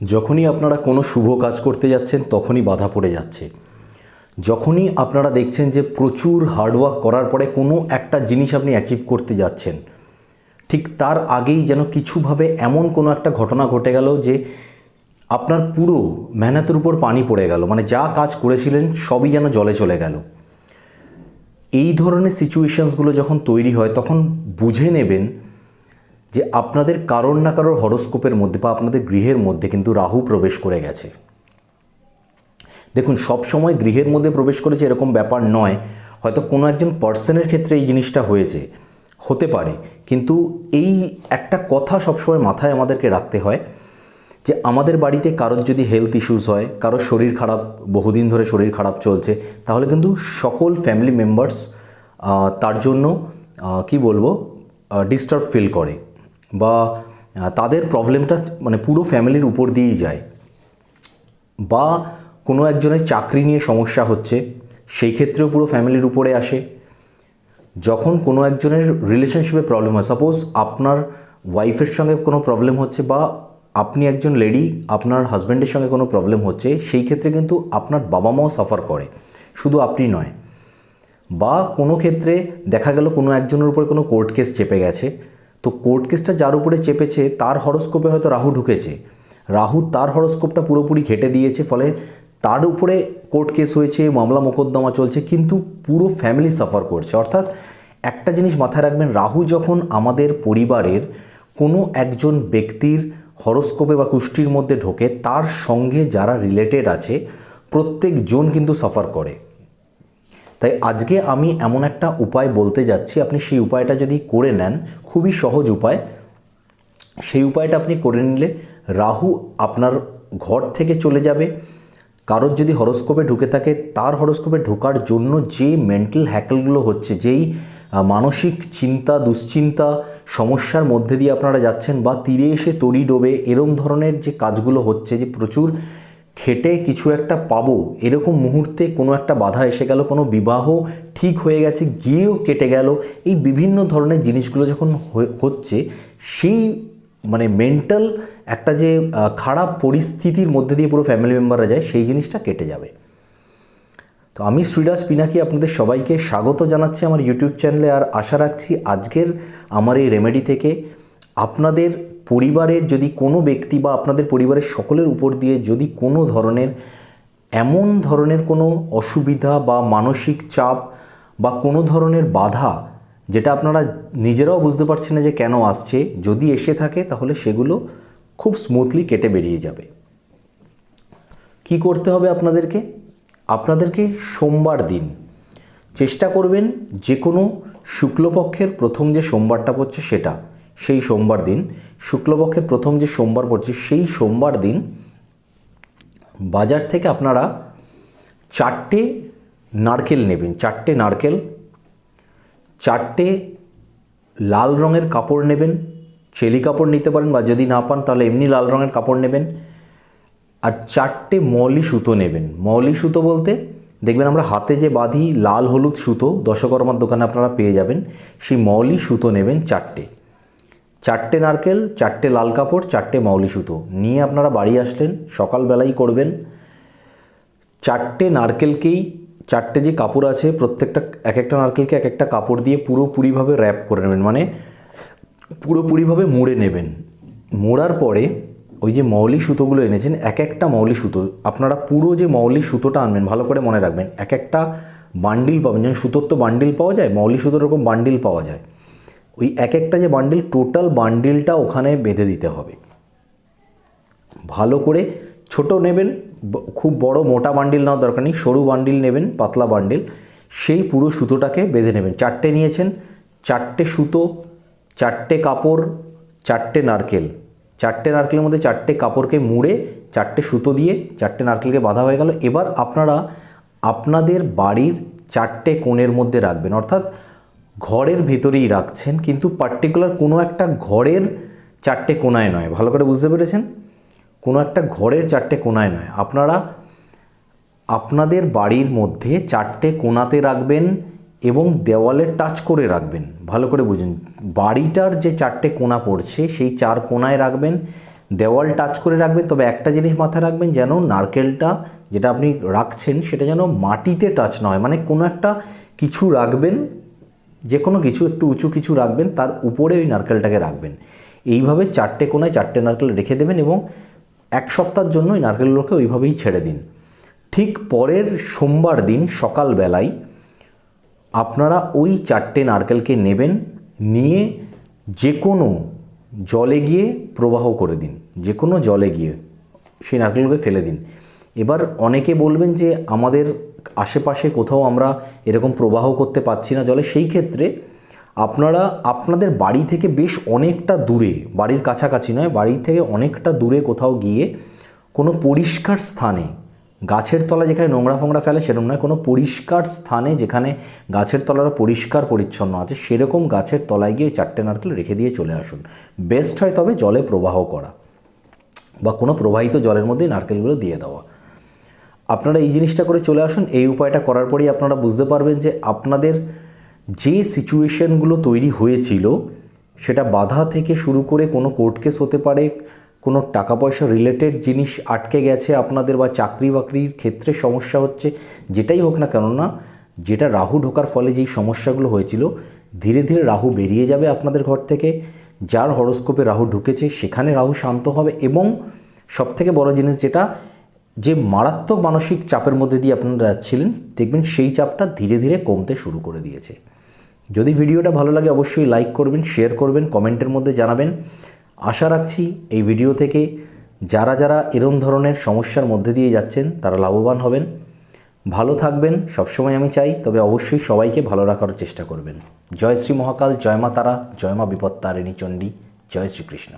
যখনই আপনারা কোনো শুভ কাজ করতে যাচ্ছেন, তখনই বাধা পড়ে যাচ্ছে। যখনই আপনারা দেখছেন যে প্রচুর হার্ডওয়ার্ক করার পরে কোনো একটা জিনিস আপনি অ্যাচিভ করতে যাচ্ছেন, ঠিক তার আগেই যেন কিছুভাবে এমন কোনো একটা ঘটনা ঘটে গেল যে আপনার পুরো মেহনতের উপর পানি পড়ে গেল। মানে যা কাজ করেছিলেন, সবই যেন জলে চলে গেল। এই ধরনের সিচুয়েশানসগুলো যখন তৈরি হয়, তখন বুঝে নেবেন যে আপনাদের কারোর না কারোর হরস্কোপের মধ্যে বা আপনাদের গৃহের মধ্যে কিন্তু রাহু প্রবেশ করে গেছে। দেখুন, সব সময় গৃহের মধ্যে প্রবেশ করেছে এরকম ব্যাপার নয়। হয়তো কোনো একজন পার্সনের ক্ষেত্রে এই জিনিসটা হয়েছে, হতে পারে। কিন্তু এই একটা কথা সবসময় মাথায় আমাদেরকে রাখতে হয় যে আমাদের বাড়িতে কারোর যদি হেলথ ইস্যুস হয়, কারোর শরীর খারাপ, বহুদিন ধরে শরীর খারাপ চলছে, তাহলে কিন্তু সকল ফ্যামিলি মেম্বার্স তার জন্য কি বলব ডিস্টার্ব ফিল করে। বা তাদের প্রবলেমটা মানে পুরো ফ্যামিলির উপর দিয়েই যায়। বা, কোনো একজনের চাকরি নিয়ে সমস্যা হচ্ছে, সেই ক্ষেত্রেও পুরো ফ্যামিলির উপরে আসে। যখন কোনো একজনের রিলেশনশিপে প্রবলেম হয় সাপোজ আপনার ওয়াইফের সঙ্গে কোনো প্রবলেম হচ্ছে বা আপনি একজন লেডি আপনার হাজব্যান্ডের সঙ্গে কোনো প্রবলেম হচ্ছে, সেই ক্ষেত্রে কিন্তু আপনার বাবা মাও সাফার করে। শুধু আপনি নয়। বা, কোনো ক্ষেত্রে দেখা গেল কোনো একজনের উপরে কোনো কোর্ট কেস চেপে গেছে তো কোর্ট কেসটা যার উপরে চেপেছে, তার হরস্কোপে হয়তো রাহু ঢুকেছে। রাহু তার হরস্কোপটা পুরোপুরি ঘেটে দিয়েছে, ফলে তার উপরে কোর্ট কেস হয়েছে, মামলা মোকদ্দমা চলছে, কিন্তু পুরো ফ্যামিলি সাফার করছে। অর্থাৎ একটা জিনিস মাথায় রাখবেন, রাহু যখন আমাদের পরিবারের কোনো একজন ব্যক্তির হরস্কোপে বা কুষ্টির মধ্যে ঢোকে, তার সঙ্গে যারা রিলেটেড আছে, প্রত্যেকজন কিন্তু সাফার করে। তাই আজকে আমি এমন একটা উপায় বলতে যাচ্ছি, আপনি সেই উপায়টা যদি করে নেন, খুবই সহজ উপায়। সেই উপায়টা আপনি করে নিলে রাহু আপনার ঘর থেকে চলে যাবে। কারোর যদি হরস্কোপে ঢুকে থাকে, তার হরস্কোপে ঢোকার জন্য যে মেন্টাল হ্যাকেলগুলো হচ্ছে, যেই মানসিক চিন্তা, দুশ্চিন্তা, সমস্যার মধ্যে দিয়ে আপনারা যাচ্ছেন বা তীরে এসে তরি ডোবে, এরম ধরনের যে কাজগুলো হচ্ছে, যে প্রচুর খেটে কিছু একটা পাবো, এরকম মুহূর্তে কোনো একটা বাধা এসে গেল, কোনো বিবাহ ঠিক হয়ে গেছে, গিয়েও কেটে গেল, এই বিভিন্ন ধরনের জিনিসগুলো যখন হচ্ছে, সেই মানে মেন্টাল একটা যে খারাপ পরিস্থিতির মধ্যে দিয়ে পুরো ফ্যামিলি মেম্বাররা যায়, সেই জিনিসটা কেটে যাবে। তো আমি শ্রীরাজ পিনাকি আপনাদের সবাইকে স্বাগত জানাচ্ছি আমার ইউটিউব চ্যানেলে আর আশা রাখছি আজকের আমার এই রেমেডি থেকে আপনাদের পরিবারের যদি কোনো ব্যক্তি বা আপনাদের পরিবারের সকলের উপর দিয়ে যদি কোনো ধরনের, এমন ধরনের কোনো অসুবিধা বা মানসিক চাপ বা কোনো ধরনের বাধা যেটা আপনারা নিজেরাও বুঝতে পারছেন না যে কেন আসছে, যদি এসে থাকে তাহলে সেগুলো খুব স্মুথলি কেটে বেরিয়ে যাবে। কি করতে হবে আপনাদেরকে? আপনাদেরকে সোমবার দিন চেষ্টা করবেন যে কোনো শুক্লপক্ষের প্রথম যে সোমবারটা পড়ছে সেটা সেই সোমবার দিন, শুক্লপক্ষের প্রথম যে সোমবার পড়ছে, সেই সোমবার দিন বাজার থেকে আপনারা চারটে নারকেল নেবেন, চারটে নারকেল, চারটে লাল রঙের কাপড় নেবেন, চেলি কাপড় নিতে পারেন বা যদি না পান তাহলে এমনি লাল রঙের কাপড় নেবেন, আর চারটে মৌলি সুতো নেবেন। মৌলি সুতো বলতে দেখবেন আমরা হাতে যে বাঁধি লাল হলুদ সুতো দশকর্মার দোকানে আপনারা পেয়ে যাবেন, সেই মৌলি সুতো নেবেন চারটে। চারটে নারকেল, চারটে লাল কাপড়, চারটে মৌলি সুতো। নিয়ে আপনারা বাড়ি আসলেন, সকালবেলাই করবেন। চারটে নারকেলকেই, চারটে যে কাপড় আছে, প্রত্যেকটা এক একটা নারকেলকে এক একটা কাপড় দিয়ে পুরোপুরিভাবে র্যাপ করে নেবেন। মানে পুরোপুরিভাবে মুড়ে নেবেন। মোড়ার পরে ওই যে মৌলি সুতোগুলো এনেছেন এক একটা মৌলি সুতো, আপনারা পুরো যে মৌলি সুতোটা আনবেন, ভালো করে মনে রাখবেন এক একটা বান্ডিল পাবেন। যেমন সুতোর তো বান্ডিল পাওয়া যায় মৌলি সুতোর এরকম বান্ডিল পাওয়া যায়। ওই এক একটা যে বান্ডিল টোটাল বান্ডিলটা ওখানে বেঁধে দিতে হবে। ভালো করে ছোট নেবেন খুব বড় মোটা বান্ডিল নেওয়ার দরকার নেই, সরু বান্ডিল নেবেন, পাতলা বান্ডিল সেই পুরো সুতোটাকে বেঁধে নেবেন। চারটে নিয়েছেন, চারটে সুতো, চারটে কাপড়, চারটে নারকেল। চারটে নারকেলের মধ্যে চারটে কাপড়কে মুড়ে, চারটে সুতো দিয়ে চারটে নারকেলকে বাঁধা হয়ে গেল। এবার আপনারা আপনাদের বাড়ির চারটে কোণের মধ্যে রাখবেন। অর্থাৎ ঘরের ভেতরেই রাখছেন, কিন্তু পার্টিকুলার কোনো একটা ঘরের চারটে কোনায় নয়। ভালো করে বুঝতে পেরেছেন? কোনো একটা ঘরের চারটে কোনায় নয়। আপনারা আপনাদের বাড়ির মধ্যে চারটে কোনাতে রাখবেন এবং দেওয়ালে টাচ করে রাখবেন। ভালো করে বুঝুন। বাড়িটার যে চারটে কোনা পড়ছে, সেই চার কোনায় রাখবেন, দেওয়াল টাচ করে রাখবেন, তবে একটা জিনিস মাথায় রাখবেন যেন নারকেলটা যেটা আপনি রাখছেন, সেটা যেন মাটিতে টাচ না হয়। মানে কোনো একটা কিছু রাখবেন যে কোনো কিছু একটু উঁচু কিছু রাখবেন, তার উপরে ওই নারকেলটাকে রাখবেন। এইভাবে চারটে কোনায় চারটে নারকেল রেখে দেবেন এবং এক সপ্তাহের জন্য ওই নারকেলগুলোকে ওইভাবেই ছেড়ে দিন। ঠিক পরের সোমবার দিন সকালবেলায় আপনারা ওই চারটে নারকেলকে নেবেন, নিয়ে যে কোনো জলে গিয়ে প্রবাহ করে দিন। যে কোনো জলে গিয়ে সেই নারকেলগুলোকে ফেলে দিন। এবার অনেকে বলবেন যে, আমাদের আশেপাশে কোথাও আমরা এরকম প্রবাহ করতে পারছি না জলে, সেই ক্ষেত্রে আপনারা, আপনাদের বাড়ি থেকে বেশ অনেকটা দূরে, বাড়ির কাছাকাছি নয়, বাড়ি থেকে অনেকটা দূরে কোথাও গিয়ে কোনো পরিষ্কার স্থানে, গাছের তলা যেখানে নোংরা ফোংরা ফেলে সেরকম নয়, কোনো পরিষ্কার স্থানে যেখানে গাছের তলাটা পরিষ্কার পরিচ্ছন্ন আছে, সেরকম গাছের তলায় গিয়ে চারটে নারকেল রেখে দিয়ে চলে আসুন। বেস্ট হয় তবে জলে প্রবাহ করা বা কোনো প্রবাহিত জলের মধ্যে নারকেলগুলো দিয়ে দেওয়া। আপনারা এই জিনিসটা করে চলে আসুন, এই উপায়টা করার পরেই আপনারা বুঝতে পারবেন যে আপনাদের যে সিচুয়েশনগুলো তৈরি হয়েছিল, সেটা বাধা থেকে শুরু করে কোনো কোর্ট কেস হতে পারে, কোনো টাকা পয়সা রিলেটেড জিনিস আটকে গেছে আপনাদের বা চাকরি বাকরির ক্ষেত্রে সমস্যা হচ্ছে, যেটাই হোক না কেননা, যেটা রাহু ঢোকার ফলে যেই সমস্যাগুলো হয়েছিল, ধীরে ধীরে রাহু বেরিয়ে যাবে আপনাদের ঘর থেকে, যার হরস্কোপে রাহু ঢুকেছে, সেখানে রাহু শান্ত হবে এবং সবথেকে বড় জিনিস যেটা যে মারাত্মক মানসিক চাপের মধ্যে দিয়ে আপনারা যাচ্ছিলেন দেখবেন সেই চাপটা ধীরে ধীরে কমতে শুরু করে দিয়েছে। যদি ভিডিওটা ভালো লাগে, অবশ্যই লাইক করবেন শেয়ার করবেন, কমেন্টের মধ্যে জানাবেন। আশা রাখছি এই ভিডিও থেকে যারা যারা এরম ধরনের সমস্যার মধ্যে দিয়ে যাচ্ছেন, তারা লাভবান হবেন। ভালো থাকবেন, সবসময় আমি চাই, তবে অবশ্যই সবাইকে ভালো রাখার চেষ্টা করবেন। জয় শ্রী মহাকাল, জয় মা তারা, জয় মা বিপত্তারিণী চণ্ডী, জয় শ্রীকৃষ্ণ।